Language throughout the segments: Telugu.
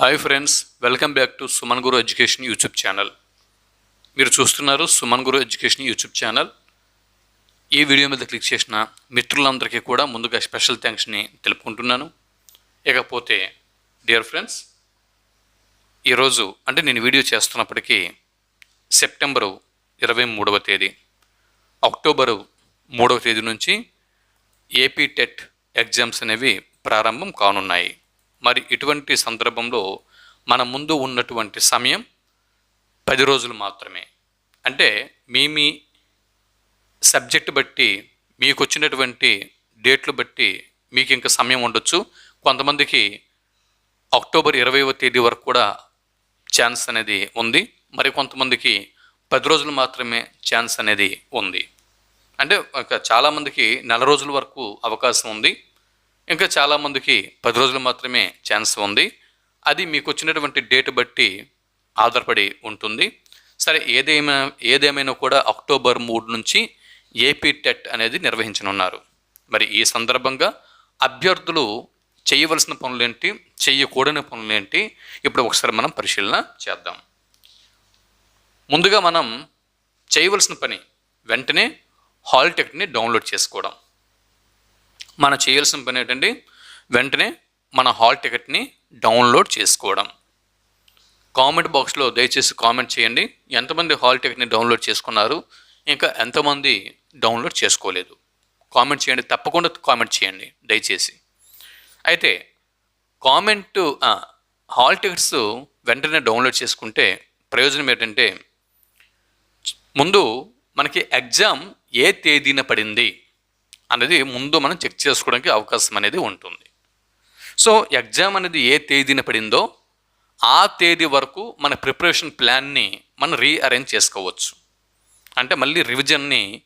Hi friends welcome back to Suman Guru education YouTube channel మీరు చూస్తున్నారు Suman Guru education YouTube channel ఈ వీడియో మీద క్లిక్ చేసిన మిత్రులందరికీ కూడా ముందుగా స్పెషల్ థ్యాంక్స్ని తెలుపుకుంటున్నాను. ఇకపోతే డియర్ ఫ్రెండ్స్ ఈరోజు అంటే నేను వీడియో చేస్తున్నప్పటికీ సెప్టెంబరు ఇరవై మూడవ తేదీ అక్టోబరు మూడవ తేదీ నుంచి ఏపీ టెట్ ఎగ్జామ్స్ అనేవి ప్రారంభం కానున్నాయి. మరి ఇటువంటి సందర్భంలో మన ముందు ఉన్నటువంటి సమయం పది రోజులు మాత్రమే. అంటే మీ మీ సబ్జెక్ట్ బట్టి మీకు వచ్చినటువంటి డేట్లు బట్టి మీకు ఇంకా సమయం ఉండొచ్చు. కొంతమందికి అక్టోబర్ ఇరవైవ తేదీ వరకు కూడా ఛాన్స్ అనేది ఉంది. మరి కొంతమందికి పది రోజులు మాత్రమే ఛాన్స్ అనేది ఉంది. అంటే ఒక చాలామందికి నెల రోజుల వరకు అవకాశం ఉంది. ఇంకా చాలామందికి పది రోజులు మాత్రమే ఛాన్స్ ఉంది. అది మీకు వచ్చినటువంటి డేట్ బట్టి ఆధారపడి ఉంటుంది. సరే ఏదేమైనా ఏదేమైనా కూడా అక్టోబర్ మూడు నుంచి ఏపీ టెట్ అనేది నిర్వహించనున్నారు. మరి ఈ సందర్భంగా అభ్యర్థులు చేయవలసిన పనులేంటి చేయకూడని పనులేంటి ఇప్పుడు ఒకసారి మనం పరిశీలన చేద్దాం. ముందుగా మనం చేయవలసిన పని వెంటనే హాల్ టెక్ని డౌన్లోడ్ చేసుకోవడం. మనం చేయాల్సిన పని ఏంటంటే వెంటనే మన హాల్ టికెట్ని డౌన్లోడ్ చేసుకోవడం. కామెంట్ బాక్స్లో దయచేసి కామెంట్ చేయండి. ఎంతమంది హాల్ టికెట్ని డౌన్లోడ్ చేసుకున్నారు? ఇంకా ఎంతమంది డౌన్లోడ్ చేసుకోలేదు? కామెంట్ చేయండి. తప్పకుండా కామెంట్ చేయండి. దయచేసి. అయితే కామెంట్ హాల్ టికెట్స్ వెంటనే డౌన్లోడ్ చేసుకుంటే ప్రయోజనం ఏంటంటే ముందు మనకి ఎగ్జామ్ ఏ తేదీన పడింది? అనేది ముందు మనం చెక్ చేసుకోవడానికి అవకాశం అనేది ఉంటుంది. సో ఎగ్జామ్ అనేది ఏ తేదీన పడిందో ఆ తేదీ వరకు మన ప్రిపరేషన్ ప్లాన్ని మనం రీఅరేంజ్ చేసుకోవచ్చు. అంటే మళ్ళీ రివిజన్ని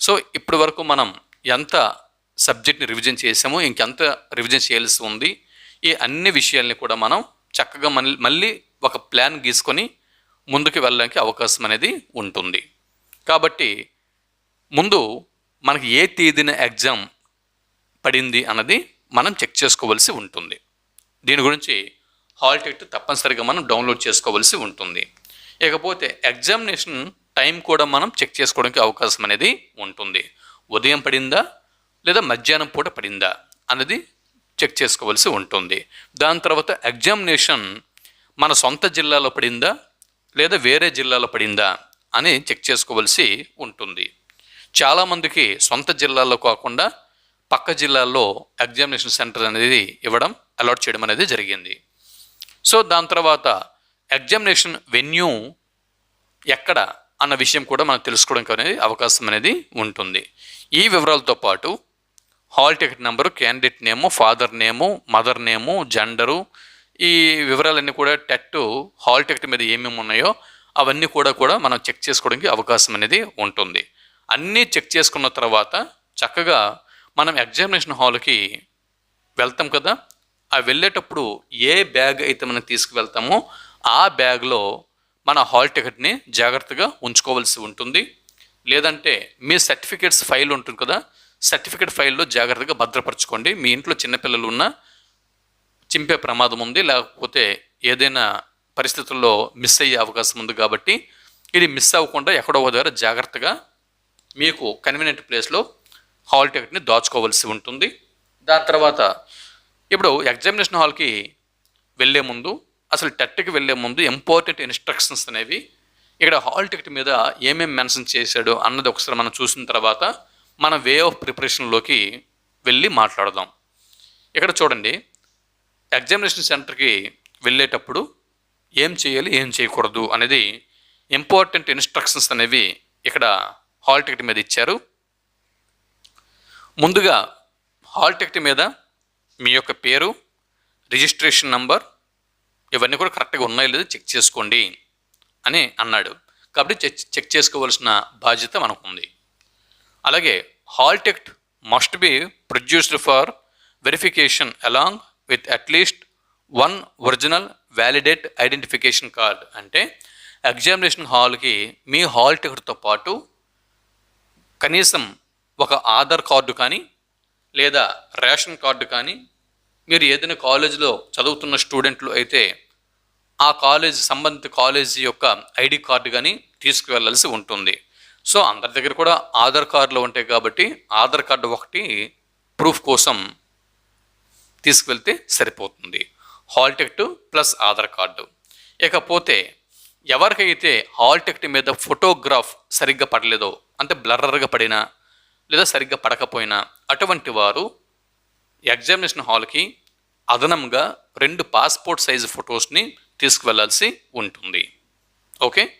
సో ఇప్పటి వరకు మనం ఎంత సబ్జెక్ట్ని రివిజన్ చేసామో ఇంకెంత రివిజన్ చేయాల్సి ఉంది ఈ అన్ని విషయాల్ని కూడా మనం చక్కగా మళ్ళీ మళ్ళీ ఒక ప్లాన్ గీసుకొని ముందుకు వెళ్ళడానికి అవకాశం అనేది ఉంటుంది. కాబట్టి ముందు మనకి ఏ తేదీన ఎగ్జామ్ పడింది అన్నది మనం చెక్ చేసుకోవలసి ఉంటుంది. దీని గురించి హాల్ టికెట్ తప్పనిసరిగా మనం డౌన్లోడ్ చేసుకోవలసి ఉంటుంది. ఇకపోతే ఎగ్జామినేషన్ టైం కూడా మనం చెక్ చేసుకోవడానికి అవకాశం అనేది ఉంటుంది. ఉదయం పడిందా? లేదా మధ్యాహ్నం పూట పడిందా? అన్నది చెక్ చేసుకోవలసి ఉంటుంది. దాని తర్వాత ఎగ్జామినేషన్ మన సొంత జిల్లాలో పడిందా? లేదా వేరే జిల్లాలో పడిందా? అని చెక్ చేసుకోవలసి ఉంటుంది. చాలామందికి సొంత జిల్లాలో కాకుండా పక్క జిల్లాల్లో ఎగ్జామినేషన్ సెంటర్ అనేది ఇవ్వడం అలాట్ చేయడం అనేది జరిగింది. సో దాని తర్వాత ఎగ్జామినేషన్ వెన్యూ ఎక్కడ అన్న విషయం కూడా మనం తెలుసుకోవడానికి అనేది అవకాశం అనేది ఉంటుంది. ఈ వివరాలతో పాటు hall ticket number candidate name father name mother name gender ఈ వివరాలన్నీ కూడా టెట్ హాల్ టికెట్ మీద ఏమేమి ఉన్నాయో అవన్నీ కూడా కూడా మనం చెక్ చేసుకోవడానికి అవకాశం అనేది ఉంటుంది. అన్నీ చెక్ చేసుకున్న తర్వాత చక్కగా మనం ఎగ్జామినేషన్ హాల్కి వెళ్తాం కదా? ఆ వెళ్ళేటప్పుడు ఏ బ్యాగ్ అయితే మనం తీసుకువెళ్తామో ఆ బ్యాగ్లో మన హాల్ టికెట్ని జాగ్రత్తగా ఉంచుకోవాల్సి ఉంటుంది. లేదంటే మీ సర్టిఫికేట్స్ ఫైల్ ఉంటుంది కదా? సర్టిఫికేట్ ఫైల్లో జాగ్రత్తగా భద్రపరచుకోండి. మీ ఇంట్లో చిన్నపిల్లలు ఉన్నా చింపే ప్రమాదం ఉంది. లేకపోతే ఏదైనా పరిస్థితుల్లో మిస్ అయ్యే అవకాశం ఉంది కాబట్టి ఇది మిస్ అవ్వకుండా ఎక్కడో ఒక దగ్గర జాగ్రత్తగా మీకు కన్వీనియంట్ ప్లేస్లో హాల్ టికెట్ని దాచుకోవాల్సి ఉంటుంది. దాని తర్వాత ఇప్పుడు ఎగ్జామినేషన్ హాల్కి వెళ్ళే ముందు అసలు టెట్కి వెళ్ళే ముందు ఇంపార్టెంట్ ఇన్స్ట్రక్షన్స్ అనేవి ఇక్కడ హాల్ టికెట్ మీద ఏమేమి మెన్షన్ చేశాడు అన్నది ఒకసారి మనం చూసిన తర్వాత మన వే ఆఫ్ ప్రిపరేషన్లోకి వెళ్ళి మాట్లాడదాం. ఇక్కడ చూడండి ఎగ్జామినేషన్ సెంటర్కి వెళ్ళేటప్పుడు ఏం చేయాలి ఏం చేయకూడదు అనేది ఇంపార్టెంట్ ఇన్స్ట్రక్షన్స్ అనేవి ఇక్కడ హాల్ టికెట్ మీద ఇచ్చారు. ముందుగా హాల్ టికెట్ మీద మీ యొక్క పేరు రిజిస్ట్రేషన్ నంబర్ ఇవన్నీ కూడా కరెక్ట్గా ఉన్నాయో లేదో చెక్ చేసుకోండి అని అన్నాడు. కాబట్టి చెక్ చెక్ చేసుకోవాల్సిన బాధ్యత మనకు ఉంది అలాగే hall ticket must be produced for verification along with at least one original validate identification card. అంటే ఎగ్జామినేషన్ హాల్కి మీ హాల్ టికెట్తో పాటు కనీసం ఒక ఆధార్ కార్డు కానీ లేదా రేషన్ కార్డు కానీ మీరు ఏదైనా కాలేజీలో చదువుతున్న స్టూడెంట్లు అయితే ఆ కాలేజ్ సంబంధిత కాలేజీ యొక్క ఐడి కార్డు కానీ తీసుకువెళ్ళాల్సి ఉంటుంది. సో అందరి దగ్గర కూడా ఆధార్ కార్డులు ఉంటాయి కాబట్టి ఆధార్ కార్డు ఒకటి ప్రూఫ్ కోసం తీసుకువెళ్తే సరిపోతుంది. Hall ticket plus Aadhaar card. ఇకపోతే ఎవరికైతే హాల్ టికెట్ మీద ఫోటోగ్రాఫ్ సరిగ్గా పడలేదో అంటే బ్లర్రర్గా పడినా లేదా సరిగ్గా పడకపోయినా అటువంటి వారు ఎగ్జామినేషన్ హాల్కి అదనంగా రెండు పాస్పోర్ట్ సైజు ఫొటోస్ని తీసుకువెళ్ళాల్సి ఉంటుంది. ఓకే?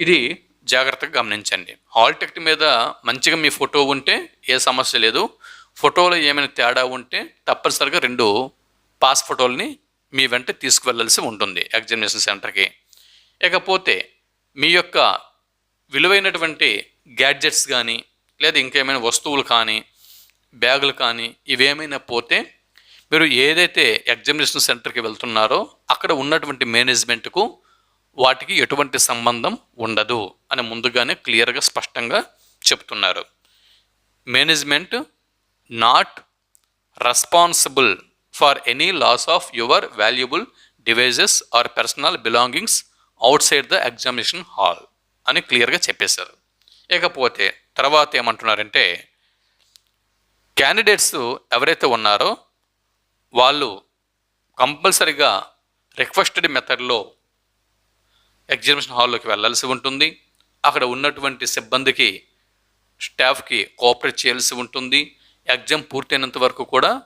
ఇది జాగ్రత్తగా గమనించండి. హాల్ టికెట్ మీద మంచిగా మీ ఫోటో ఉంటే ఏ సమస్య లేదు. ఫోటోలో ఏమైనా తేడా ఉంటే తప్పనిసరిగా రెండు పాస్ ఫోటోల్ని మీ వెంట తీసుకువెళ్ళాల్సి ఉంటుంది ఎగ్జామినేషన్ సెంటర్కి. ఇకపోతే మీ యొక్క విలువైనటువంటి గ్యాడ్జెట్స్ కానీ లేదా ఇంకేమైనా వస్తువులు కానీ బ్యాగులు కానీ ఇవేమైనా పోతే మీరు ఏదైతే ఎగ్జామినేషన్ సెంటర్కి వెళ్తున్నారో అక్కడ ఉన్నటువంటి మేనేజ్మెంట్కు వాటికి ఎటువంటి సంబంధం ఉండదు అని ముందుగానే క్లియర్గా స్పష్టంగా చెప్తున్నారు. Management not responsible for any loss of your valuable devices or personal belongings outside the examination hall అని క్లియర్గా చెప్పేశారు. ఇకపోతే తర్వాత ఏమంటున్నారంటే క్యాండిడేట్స్ ఎవరైతే ఉన్నారో వాళ్ళు కంపల్సరిగా రిక్వెస్టెడ్ మెథడ్లో ఎగ్జామినేషన్ హాల్లోకి వెళ్ళాల్సి ఉంటుంది. అక్కడ ఉన్నటువంటి సిబ్బందికి స్టాఫ్కి కోఆపరేట్ చేయాల్సి ఉంటుంది. ఎగ్జామ్ పూర్తయినంత వరకు కూడా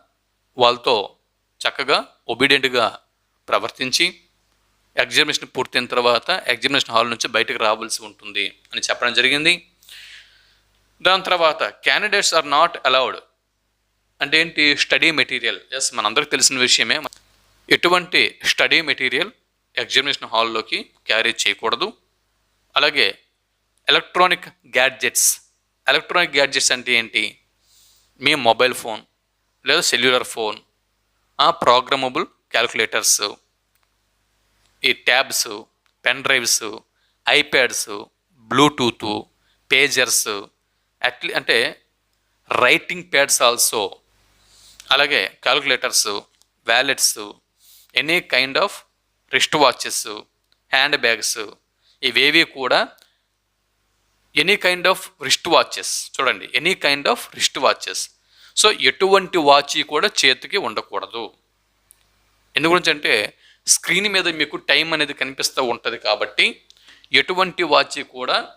వాళ్ళతో చక్కగా ఒబీడియంట్గా ప్రవర్తించి ఎగ్జామినేషన్ పూర్తయిన తర్వాత ఎగ్జామినేషన్ హాల్ నుంచి బయటకు రావాల్సి ఉంటుంది అని చెప్పడం జరిగింది. దాని తర్వాత క్యాండిడేట్స్ ఆర్ నాట్ అలౌడ్ అంటే ఏంటి? స్టడీ మెటీరియల్ ఎస్ మనందరికి తెలిసిన విషయమే. ఎటువంటి స్టడీ మెటీరియల్ ఎగ్జామినేషన్ హాల్లోకి క్యారీ చేయకూడదు. అలాగే ఎలక్ట్రానిక్ గ్యాడ్జెట్స్ ఎలక్ట్రానిక్ గ్యాడ్జెట్స్ అంటే ఏంటి? మీ మొబైల్ ఫోన్ లేదా సెల్యులర్ ఫోన్ ఆ ప్రోగ్రామబుల్ క్యాలిక్యులేటర్స్ ఈ tabs pen drives iPads Bluetooth pagers Atlee అంటే రైటింగ్ ప్యాడ్స్ ఆల్సో అలాగే calculators wallets any kind of wrist watches hand bags ఇవేవి కూడా any kind of wrist watches. చూడండి any kind of wrist watches. So ఎటువంటి వాచ్ కూడా చేతికి ఉండకూడదు. ఎందుగురించి అంటే స్క్రీన్ మీద మీకు టైం అనేది కనిపిస్తూ ఉంటుంది కాబట్టి ఎటువంటి వాచి కూడా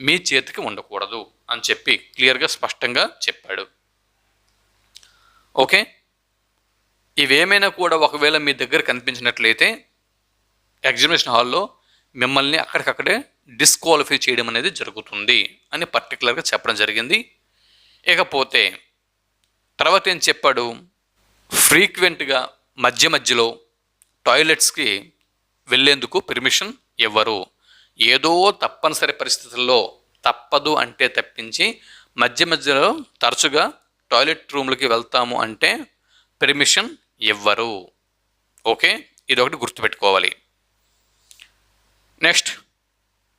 మీ చేతికి ఉండకూడదు అని చెప్పి క్లియర్గా స్పష్టంగా చెప్పాడు. ఓకే? ఇవేమైనా కూడా ఒకవేళ మీ దగ్గర కనిపించినట్లయితే ఎగ్జిబిషన్ హాల్లో మిమ్మల్ని అక్కడికక్కడే డిస్క్వాలిఫై చేయడం అనేది జరుగుతుంది అని పర్టికులర్గా చెప్పడం జరిగింది. ఇకపోతే తర్వాత ఏం చెప్పాడు? ఫ్రీక్వెంట్గా మధ్య మధ్యలో టాయిలెట్స్కి వెళ్ళేందుకు పర్మిషన్ ఇవ్వరు. ఏదో తప్పనిసరి పరిస్థితుల్లో తప్పదు అంటే తప్పించి మధ్య మధ్యలో తరచుగా టాయిలెట్ రూమ్లకి వెళ్తాము అంటే పెర్మిషన్ ఇవ్వరు. ఓకే? ఇది ఒకటి గుర్తుపెట్టుకోవాలి. Next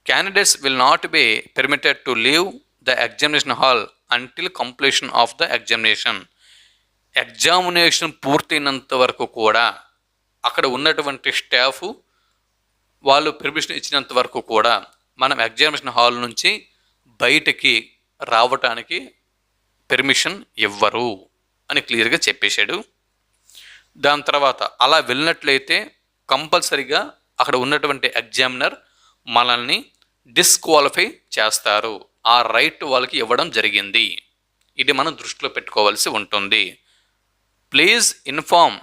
candidates will not be permitted to leave the examination hall until completion of the examination examination పూర్తయినంత వరకు కూడా అక్కడ ఉన్నటువంటి స్టాఫ్ వాళ్ళు పెర్మిషన్ ఇచ్చినంత వరకు కూడా మనం ఎగ్జామినేషన్ హాల్ నుంచి బయటకి రావటానికి పెర్మిషన్ ఇవ్వరు అని క్లియర్గా చెప్పేశాడు. దాని తర్వాత అలా వెళ్ళినట్లయితే కంపల్సరిగా అక్కడ ఉన్నటువంటి ఎగ్జామినర్ మనల్ని డిస్క్వాలిఫై చేస్తారు. ఆ రైట్ వాళ్ళకి ఇవ్వడం జరిగింది. ఇది మనం దృష్టిలో పెట్టుకోవాల్సి ఉంటుంది. Please inform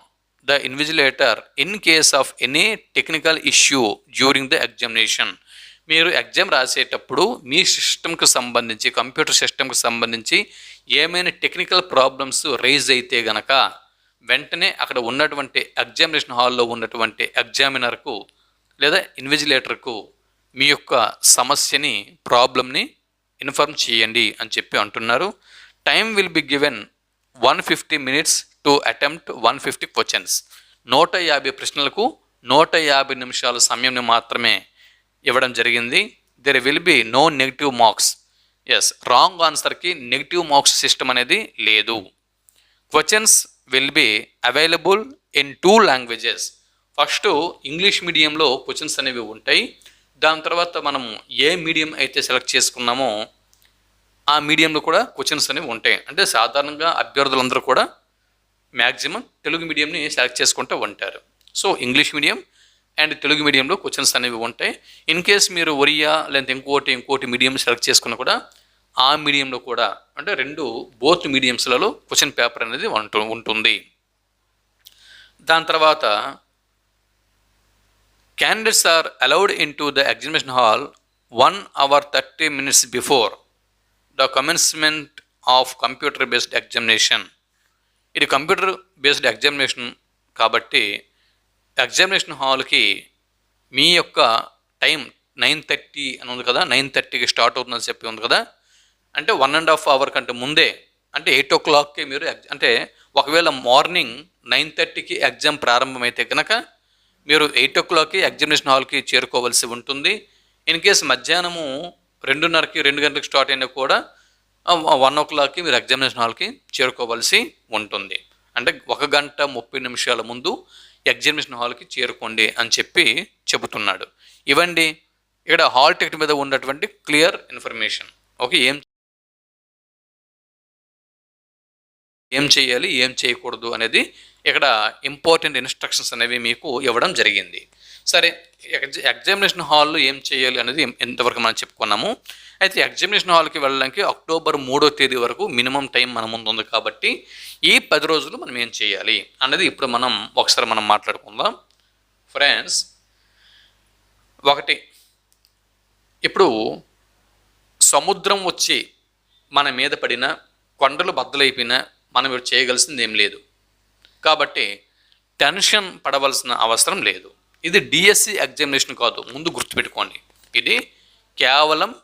the invigilator in case of any technical issue during the examination మీరు ఎగ్జామ్ రాసేటప్పుడు మీ సిస్టమ్కి సంబంధించి కంప్యూటర్ సిస్టమ్కి సంబంధించి ఏమైనా టెక్నికల్ ప్రాబ్లమ్స్ రైజ్ అయితే గనక వెంటనే అక్కడ ఉన్నటువంటి ఎగ్జామినేషన్ హాల్లో ఉన్నటువంటి ఎగ్జామినర్కు లేదా ఇన్విజిలేటర్కు మీ యొక్క సమస్యని ప్రాబ్లమ్ని ఇన్ఫార్మ్ చేయండి అని చెప్పి అంటున్నారు. Time will be given one fifty minutes to attempt one fifty questions నూట యాభై ప్రశ్నలకు నూట యాభై నిమిషాల సమయంని మాత్రమే ఇవ్వడం జరిగింది. There will be no negative marks as wrong ఆన్సర్కి negative marks system అనేది లేదు. Questions will be available in two languages first English మీడియంలో క్వశ్చన్స్ అనేవి ఉంటాయి. దాని తర్వాత మనం ఏ మీడియం అయితే సెలెక్ట్ చేసుకున్నామో ఆ మీడియంలో కూడా క్వశ్చన్స్ అనేవి ఉంటాయి. అంటే సాధారణంగా అభ్యర్థులందరూ కూడా మ్యాక్సిమం తెలుగు మీడియంని సెలెక్ట్ చేసుకుంటూ ఉంటారు. So English medium and Telugu మీడియంలో క్వశ్చన్స్ అనేవి ఉంటాయి. ఇన్ కేస్ మీరు ఒరియా లేదా ఇంకోటి ఇంకోటి మీడియం సెలెక్ట్ చేసుకున్నా కూడా ఆ మీడియంలో కూడా అంటే రెండు బోత్ మీడియంస్లలో క్వశ్చన్ పేపర్ అనేది ఉంటు ఉంటుంది. దాని తర్వాత candidates are allowed into the examination hall one hour thirty minutes before the commencement of computer based examination ఇది కంప్యూటర్ బేస్డ్ ఎగ్జామినేషన్ కాబట్టి ఎగ్జామినేషన్ హాల్కి మీ యొక్క టైం నైన్ థర్టీ అని ఉంది కదా నైన్ థర్టీకి స్టార్ట్ అవుతుందని చెప్పి ఉంది కదా అంటే వన్ అండ్ హాఫ్ అవర్ కంటే ముందే అంటే ఎయిట్ ఓ క్లాక్కి మీరు అంటే ఒకవేళ మార్నింగ్ నైన్ థర్టీకి ఎగ్జామ్ ప్రారంభమైతే కనుక మీరు ఎయిట్ ఓ క్లాక్కి ఎగ్జామినేషన్ హాల్కి చేరుకోవాల్సి ఉంటుంది. ఇన్ కేస్ మధ్యాహ్నము రెండున్నరకి రెండు గంటలకు స్టార్ట్ అయినా కూడా వన్ ఓ క్లాక్కి మీరు ఎగ్జామినేషన్ హాల్కి చేరుకోవాల్సి ఉంటుంది. అంటే ఒక గంట ముప్పై నిమిషాల ముందు ఎగ్జామినేషన్ హాల్కి చేరుకోండి అని చెప్పి చెబుతున్నాడు. ఇవ్వండి. ఇక్కడ హాల్ టికెట్ మీద ఉన్నటువంటి క్లియర్ ఇన్ఫర్మేషన్. ఓకే ఏం ఏం చేయాలి ఏం చేయకూడదు అనేది ఇక్కడ ఇంపార్టెంట్ ఇన్స్ట్రక్షన్స్ అనేవి మీకు ఇవ్వడం జరిగింది. సరే ఎగ్జామినేషన్ హాల్లో ఏం చేయాలి అనేది ఎంతవరకు మనం చెప్పుకున్నాము. అయితే ఎగ్జామినేషన్ హాల్కి వెళ్ళడానికి అక్టోబర్ మూడో తేదీ వరకు మినిమం టైం మన ముందు ఉంది కాబట్టి ఈ పది రోజులు మనం ఏం చేయాలి అనేది ఇప్పుడు మనం ఒకసారి మనం మాట్లాడుకుందాం. ఫ్రెండ్స్ ఒకటి ఇప్పుడు సముద్రం వచ్చి మన మీద పడిన కొండలు బద్దలైపోయినా మనం ఇప్పుడు చేయగలిసింది ఏం లేదు. కాబట్టి టెన్షన్ పడవలసిన అవసరం లేదు. ఇది డిఎస్సి ఎగ్జామినేషన్ కాదు. ముందు గుర్తుపెట్టుకోండి. ఇది కేవలం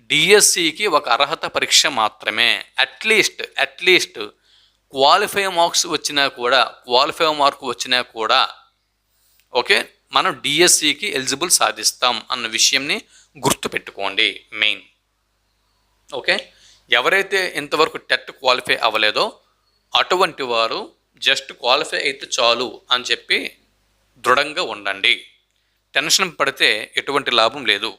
డిఎస్సికి ఒక అర్హత పరీక్ష మాత్రమే. అట్లీస్ట్ అట్లీస్ట్ క్వాలిఫై మార్క్స్ వచ్చినా కూడా క్వాలిఫై మార్క్ వచ్చినా కూడా ఓకే మనం డిఎస్సికి ఎలిజిబుల్ సాధిస్తాం అన్న విషయంని గుర్తుపెట్టుకోండి. Main okay? ఎవరైతే ఇంతవరకు టెట్ క్వాలిఫై అవ్వలేదో అటువంటి వారు జస్ట్ క్వాలిఫై అయితే చాలు అని చెప్పి దృఢంగా ఉండండి. టెన్షన్ పడితే ఎటువంటి లాభం లేదు.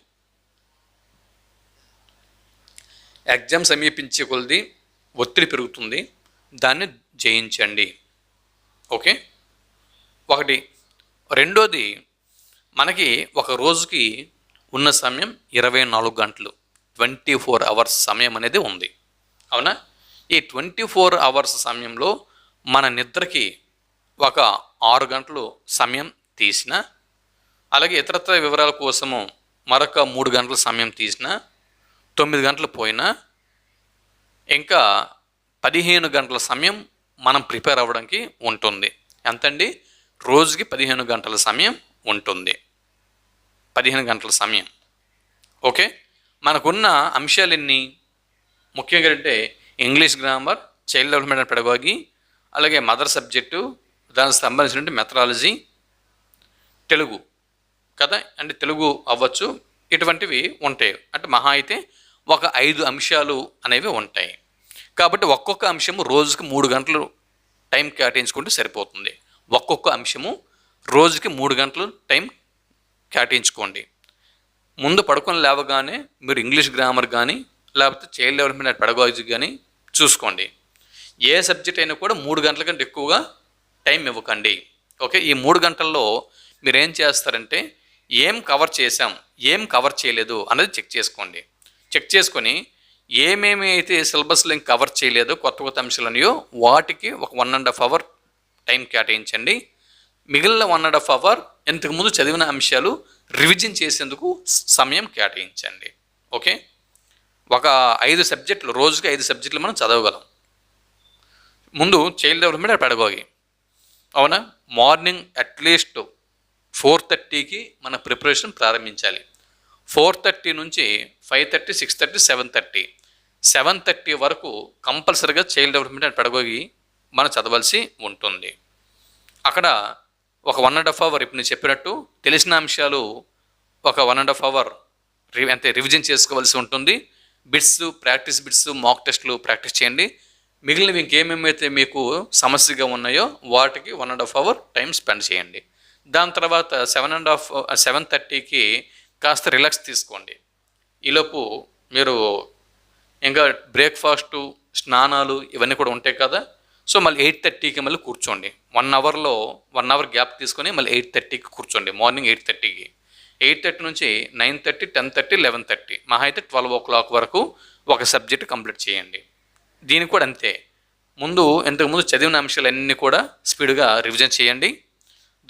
ఎగ్జామ్ సమీపించే కొలది ఒత్తిడి పెరుగుతుంది. దాన్ని జయించండి. ఓకే? ఒకటి. రెండోది మనకి ఒక రోజుకి ఉన్న సమయం ఇరవై నాలుగు గంటలు. ట్వంటీ ఫోర్ అవర్స్ సమయం అనేది ఉంది. అవునా? ఈ ట్వంటీ ఫోర్ అవర్స్ సమయంలో మన నిద్రకి ఒక ఆరు గంటలు సమయం తీసిన అలాగే ఇతరత్ర వివరాల కోసము మరొక మూడు గంటల సమయం తీసిన తొమ్మిది గంటలు పోయినా ఇంకా పదిహేను గంటల సమయం మనం ప్రిపేర్ అవ్వడానికి ఉంటుంది. ఎంతండి? రోజుకి పదిహేను గంటల సమయం ఉంటుంది. పదిహేను గంటల సమయం. ఓకే? మనకున్న అంశాలు ఎన్ని? ముఖ్యంగా అంటే English grammar child development and pedagogy అలాగే మదర్ సబ్జెక్టు దానికి సంబంధించిన మెథడాలజీ తెలుగు కదా? అంటే తెలుగు అవ్వచ్చు ఇటువంటివి ఉంటాయి. అంటే మహా అయితే ఒక ఐదు అంశాలు అనేవి ఉంటాయి. కాబట్టి ఒక్కొక్క అంశము రోజుకి మూడు గంటలు టైం కేటాయించుకుంటే సరిపోతుంది. ఒక్కొక్క అంశము రోజుకి మూడు గంటలు టైం కేటాయించుకోండి. ముందు పడుకొని లేవగానే మీరు ఇంగ్లీష్ గ్రామర్ కానీ లేకపోతే చైల్డ్ డెవలప్మెంట్ పెడగాలజీ కానీ చూసుకోండి. ఏ సబ్జెక్ట్ అయినా కూడా మూడు గంటల కంటే ఎక్కువగా టైం ఇవ్వకండి. ఓకే? ఈ మూడు గంటల్లో మీరు ఏం చేస్తారంటే ఏం కవర్ చేశాం ఏం కవర్ చేయలేదు అనేది చెక్ చేసుకోండి. చెక్ చేసుకొని ఏమేమి అయితే సిలబస్లో ఇంక కవర్ చేయలేదో కొత్త కొత్త అంశాలు ఉన్నాయో వాటికి ఒక one and half hour time కేటాయించండి. మిగిలిన వన్ అండ్ హాఫ్ అవర్ ఇంతకుముందు చదివిన అంశాలు రివిజన్ చేసేందుకు సమయం కేటాయించండి. ఓకే? ఒక ఐదు సబ్జెక్టులు రోజుకి ఐదు సబ్జెక్టులు మనం చదవగలం. ముందు చైల్డ్ డెవలప్మెంట్ పెడగోగి అవునా? మార్నింగ్ అట్లీస్ట్ ఫోర్ థర్టీకి మన ప్రిపరేషన్ ప్రారంభించాలి. ఫోర్ థర్టీ నుంచి five thirty six thirty seven thirty seven thirty వరకు కంపల్సరీగా చైల్డ్ డెవలప్మెంట్ అండ్ పెడగోగి మనం చదవాల్సి ఉంటుంది. అక్కడ ఒక వన్ అండ్ హాఫ్ అవర్ ఇప్పుడు నేను చెప్పినట్టు తెలిసిన అంశాలు ఒక వన్ అండ్ హాఫ్ అవర్ రి అంటే రివిజన్ చేసుకోవాల్సి ఉంటుంది. బిట్స్ ప్రాక్టీస్ బిట్స్ మాక్ టెస్ట్లు ప్రాక్టీస్ చేయండి. మిగిలినవి ఇంకేమేమైతే మీకు సమస్యగా ఉన్నాయో వాటికి one and half hour time spend చేయండి. దాని తర్వాత సెవెన్ అండ్ హాఫ్ సెవెన్ థర్టీకి కాస్త రిలాక్స్ తీసుకోండి. ఈలోపు మీరు ఇంకా బ్రేక్ఫాస్టు స్నానాలు ఇవన్నీ కూడా ఉంటాయి కదా. సో మళ్ళీ ఎయిట్ థర్టీకి మళ్ళీ కూర్చోండి. వన్ అవర్లో వన్ అవర్ గ్యాప్ తీసుకొని మళ్ళీ ఎయిట్ థర్టీకి కూర్చోండి మార్నింగ్ ఎయిట్ థర్టీకి. ఎయిట్ థర్టీ నుంచి nine thirty ten thirty eleven thirty. మహా అయితే ట్వెల్వ్ ఓ క్లాక్ వరకు ఒక సబ్జెక్ట్ కంప్లీట్ చేయండి. దీనికి కూడా అంతే. ముందు ఇంతకుముందు చదివిన అంశాలన్నీ కూడా స్పీడ్గా రివిజన్ చేయండి.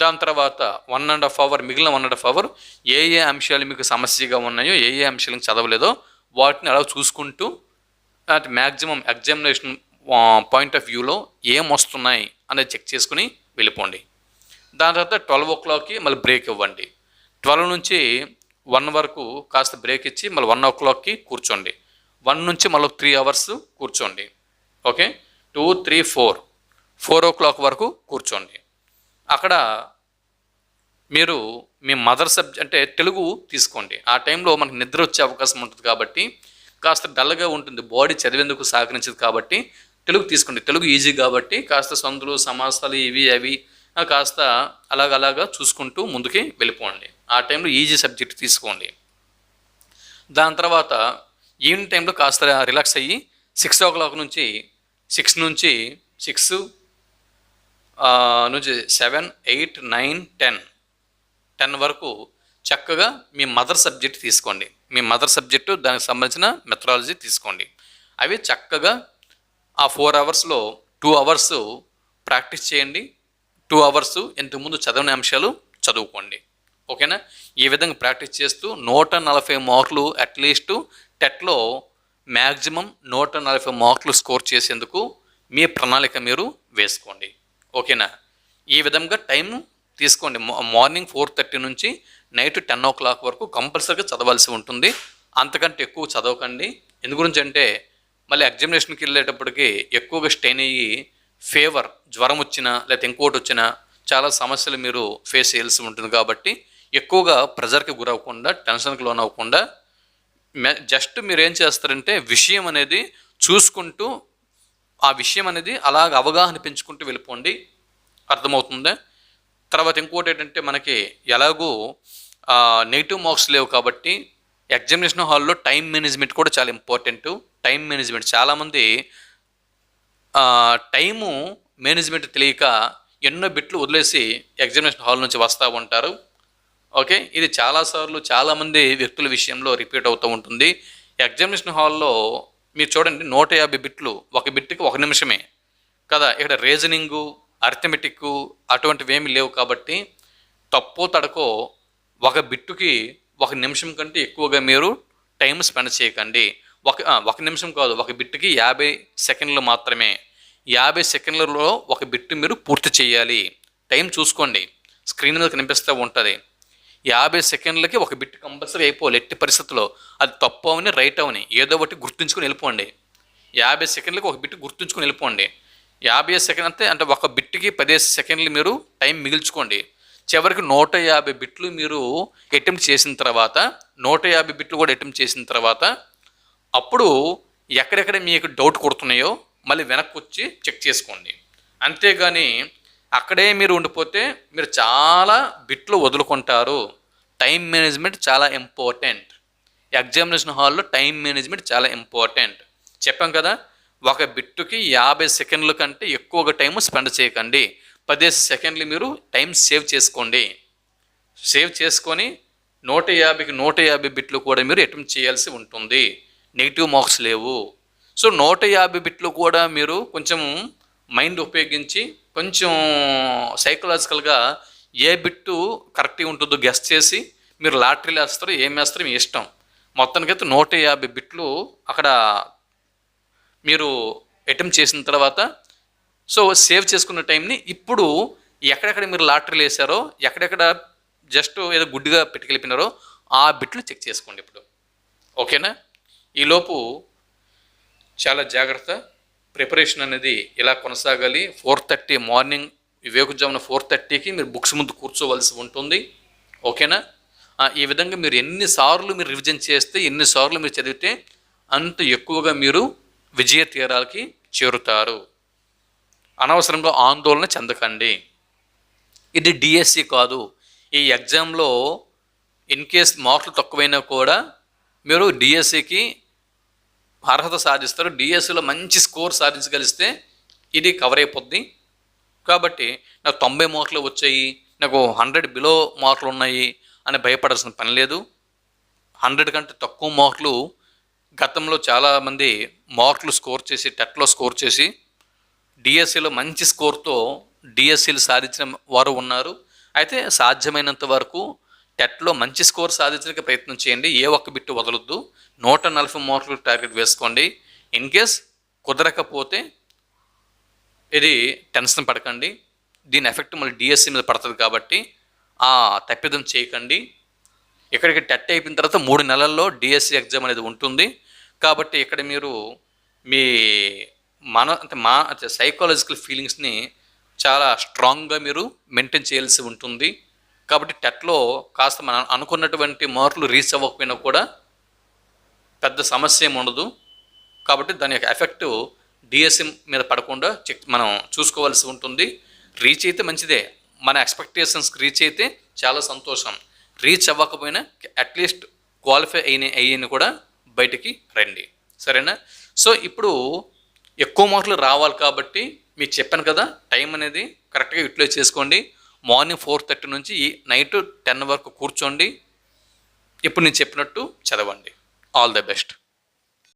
దాని తర్వాత వన్ అండ్ హాఫ్ అవర్ మిగిలిన వన్ అండ్ హాఫ్ అవర్ ఏ ఏ అంశాలు మీకు సమస్యగా ఉన్నాయో ఏ ఏ అంశాలను చదవలేదో వాటిని అలా చూసుకుంటూ అంటే మ్యాక్సిమం ఎగ్జామినేషన్ పాయింట్ ఆఫ్ వ్యూలో ఏం వస్తున్నాయి అనేది చెక్ చేసుకుని వెళ్ళిపోండి. దాని తర్వాత ట్వెల్వ్ ఓ క్లాక్కి మళ్ళీ బ్రేక్ ఇవ్వండి. ట్వెల్వ్ నుంచి వన్ వరకు కాస్త బ్రేక్ ఇచ్చి మళ్ళీ వన్ ఓ క్లాక్కి కూర్చోండి. వన్ నుంచి మళ్ళీ త్రీ అవర్స్ కూర్చోండి. Okay two three four four o'clock వరకు కూర్చోండి. అక్కడ మీరు మీ మదర్ సబ్జెక్ట్ అంటే తెలుగు తీసుకోండి. ఆ టైంలో మనకు నిద్ర వచ్చే అవకాశం ఉంటుంది కాబట్టి కాస్త డల్గా ఉంటుంది. బాడీ చదివేందుకు సహకరించదు కాబట్టి తెలుగు తీసుకోండి. తెలుగు ఈజీ కాబట్టి కాస్త సందులు సమాసాలు ఇవి అవి కాస్త అలాగలాగా చూసుకుంటూ ముందుకి వెళ్ళిపోండి. ఆ టైంలో ఈజీ సబ్జెక్ట్ తీసుకోండి. దాని తర్వాత ఈవినింగ్ టైంలో కాస్త రిలాక్స్ అయ్యి సిక్స్ ఓ క్లాక్ నుంచి సిక్స్ నుంచి సిక్స్ నుంచి seven eight nine ten ten వరకు చక్కగా మీ మదర్ సబ్జెక్ట్ తీసుకోండి. మీ మదర్ సబ్జెక్టు దానికి సంబంధించిన మెథడాలజీ తీసుకోండి. అవి చక్కగా ఆ ఫోర్ అవర్స్లో టూ అవర్స్ ప్రాక్టీస్ చేయండి. టూ అవర్స్ ఇంతకుముందు చదివిన అంశాలు చదువుకోండి. ఓకేనా? ఈ విధంగా ప్రాక్టీస్ చేస్తూ నూట నలభై మార్కులు అట్లీస్ట్ టెట్లో మ్యాక్సిమం నూట నలభై మార్కులు స్కోర్ చేసేందుకు మీ ప్రణాళిక మీరు వేసుకోండి. ఓకేనా? ఈ విధంగా టైం తీసుకోండి. మా- మార్నింగ్ ఫోర్ థర్టీ నుంచి నైట్ టెన్ ఓ క్లాక్ వరకు కంపల్సరీగా చదవాల్సి ఉంటుంది. అంతకంటే ఎక్కువ చదవకండి. ఎందు గురించి అంటే మళ్ళీ ఎగ్జామినేషన్కి వెళ్ళేటప్పటికి ఎక్కువగా స్టెయిన్ అయ్యి ఫేవర్ జ్వరం వచ్చినా లేకపోతే ఇంకోటి వచ్చినా చాలా సమస్యలు మీరు ఫేస్ చేయాల్సి ఉంటుంది కాబట్టి ఎక్కువగా ప్రెజర్కి గురవ్వకుండా టెన్షన్కి లోన్ అవ్వకుండా మె- జస్ట్ మీరు ఏం చేస్తారంటే విషయం అనేది చూసుకుంటూ ఆ విషయం అనేది అలాగ అవగాహన పెంచుకుంటూ వెళ్ళిపోండి. అర్థమవుతుందా? తర్వాత ఇంకోటి ఏంటంటే మనకి ఎలాగూ నెగిటివ్ మార్క్స్ లేవు కాబట్టి ఎగ్జామినేషన్ హాల్లో టైం మేనేజ్మెంట్ కూడా చాలా ఇంపార్టెంట్ టైం మేనేజ్మెంట్. చాలామంది టైము మేనేజ్మెంట్ తెలియక ఎన్నో బిట్లు వదిలేసి ఎగ్జామినేషన్ హాల్ నుంచి వస్తూ ఉంటారు. ఓకే? ఇది చాలాసార్లు చాలామంది వ్యక్తుల విషయంలో రిపీట్ అవుతూ ఉంటుంది. ఎగ్జామినేషన్ హాల్లో మీరు చూడండి నూట యాభై బిట్లు ఒక బిట్కి ఒక నిమిషమే. కదా ఇక్కడ రీజనింగు అర్థమెటిక్ అటువంటివి ఏమీ లేవు కాబట్టి తప్పో తడకో ఒక బిట్టుకి ఒక నిమిషం కంటే ఎక్కువగా మీరు టైం స్పెండ్ చేయకండి. ఒక ఒక నిమిషం కాదు ఒక బిట్టుకి యాభై సెకండ్లు మాత్రమే. యాభై సెకండ్లలో ఒక బిట్టు మీరు పూర్తి చేయాలి. టైం చూసుకోండి. స్క్రీన్ మీద కనిపిస్తూ ఉంటుంది. యాభై సెకండ్లకి ఒక బిట్ కంపల్సరీ అయిపోవాలి ఎట్టి పరిస్థితుల్లో. అది తప్పు అవని రైట్ అవని ఏదో ఒకటి గుర్తుంచుకొని వెళ్ళిపోండి. యాభై సెకండ్లకి ఒక బిట్ గుర్తుంచుకొని వెళ్ళిపోండి. యాభై సెకండ్ అంతే అంటే ఒక బిట్కి పదిహేను సెకండ్లు మీరు టైం మిగిల్చుకోండి. చివరికి నూట యాభై బిట్లు మీరు అటెంప్ట్ చేసిన తర్వాత నూట యాభై బిట్లు కూడా అటెంప్ట్ చేసిన తర్వాత అప్పుడు ఎక్కడెక్కడ మీకు డౌట్ కొడుతున్నాయో మళ్ళీ వెనక్కి వచ్చి చెక్ చేసుకోండి. అంతేగాని అక్కడే మీరు ఉండిపోతే మీరు చాలా బిట్లు వదులుకుంటారు. టైం మేనేజ్మెంట్ చాలా ఇంపార్టెంట్. ఎగ్జామినేషన్ హాల్లో టైం మేనేజ్మెంట్ చాలా ఇంపార్టెంట్. చెప్పాం కదా ఒక బిట్టుకి యాభై సెకండ్ల కంటే ఎక్కువగా టైం స్పెండ్ చేయకండి. పదిహేను సెకండ్లు మీరు టైం సేవ్ చేసుకోండి. సేవ్ చేసుకొని నూట యాభైకి నూట యాభై బిట్లు కూడా మీరు అటెంప్ట్ చేయాల్సి ఉంటుంది. నెగిటివ్ మార్క్స్ లేవు. సో నూట యాభై బిట్లు కూడా మీరు కొంచెం మైండ్ ఉపయోగించి కొంచెం సైకలాజికల్గా ఏ బిట్టు కరెక్ట్గా ఉంటుందో గెస్ట్ చేసి మీరు లాటరీలు వేస్తారో ఏం వేస్తారో మీ ఇష్టం. మొత్తానికైతే నూట యాభై బిట్లు అక్కడ మీరు అటెంప్ట్ చేసిన తర్వాత సో సేవ్ చేసుకున్న టైంని ఇప్పుడు ఎక్కడెక్కడ మీరు లాటరీలు వేసారో ఎక్కడెక్కడ జస్ట్ ఏదో గుడ్డిగా పెట్టుకెళ్ళిపోయినారో ఆ బిట్లు చెక్ చేసుకోండి ఇప్పుడు. ఓకేనా? ఈలోపు చాలా జాగ్రత్త. ప్రిపరేషన్ అనేది ఇలా కొనసాగాలి? ఫోర్ థర్టీ మార్నింగ్ వివేకజామున ఫోర్ థర్టీకి మీరు బుక్స్ ముందు కూర్చోవలసి ఉంటుంది. ఓకేనా? ఈ విధంగా మీరు ఎన్నిసార్లు మీరు రివిజన్ చేస్తే ఎన్నిసార్లు మీరు చదివితే అంత ఎక్కువగా మీరు విజయ తీరాలకి చేరుతారు. అనవసరంగా ఆందోళన చెందకండి. ఇది డిఎస్సి కాదు. ఈ ఎగ్జామ్లో ఇన్ కేస్ మార్కులు తక్కువైనా కూడా మీరు డిఎస్సికి అర్హత సాధిస్తారు. డిఎస్సిలో మంచి స్కోర్ సాధించగలిస్తే ఇది కవర్ అయిపోద్ది. కాబట్టి నాకు తొంభై మార్కులు వచ్చాయి. నాకు హండ్రెడ్ బిలో మార్కులు ఉన్నాయి అని భయపడాల్సిన పని లేదు. హండ్రెడ్ కంటే తక్కువ మార్కులు గతంలో చాలామంది మార్కులు స్కోర్ చేసి టెట్లో స్కోర్ చేసి డిఎస్సిలో మంచి స్కోర్తో డిఎస్సీలు సాధించిన వారు ఉన్నారు. అయితే సాధ్యమైనంత వరకు టెట్లో మంచి స్కోర్ సాధించడానికి ప్రయత్నం చేయండి. ఏ ఒక్క బిట్టు వదలొద్దు. నూట నలభై మార్కులు టార్గెట్ వేసుకోండి. ఇన్ కేస్ కుదరకపోతే ఇది టెన్షన్ పడకండి. దీని ఎఫెక్ట్ మళ్ళీ డిఎస్సి మీద పడుతుంది కాబట్టి ఆ తప్పిదం చేయకండి. ఇక్కడికి టెట్ అయిపోయిన తర్వాత మూడు నెలల్లో డిఎస్సి ఎగ్జామ్ అనేది ఉంటుంది. కాబట్టి ఇక్కడ మీరు మీ మన అంటే మా అంటే సైకాలజికల్ ఫీలింగ్స్ని చాలా స్ట్రాంగ్గా మీరు మెయింటైన్ చేయాల్సి ఉంటుంది. కాబట్టి టెట్లో కాస్త మనం అనుకున్నటువంటి మార్కులు రీచ్ అవ్వకపోయినా కూడా పెద్ద సమస్య ఏమి ఉండదు. కాబట్టి దాని యొక్క ఎఫెక్ట్ డిఎస్ఎం మీద పడకుండా చెక్ మనం చూసుకోవాల్సి ఉంటుంది. రీచ్ అయితే మంచిదే. మన ఎక్స్పెక్టేషన్స్కి రీచ్ అయితే చాలా సంతోషం. రీచ్ అవ్వకపోయినా అట్లీస్ట్ క్వాలిఫై అయిన అయ్యని కూడా బయటికి రండి. సరేనా? సో ఇప్పుడు ఎక్కువ మార్కులు రావాలి కాబట్టి మీకు చెప్పాను కదా టైం అనేది కరెక్ట్గా యూటిలైజ్ చేసుకోండి. మార్నింగ్ ఫోర్ థర్టీ నుంచి ఈ నైట్ టెన్ వరకు కూర్చోండి. ఇప్పుడు నేను చెప్పినట్టు చదవండి. All the best.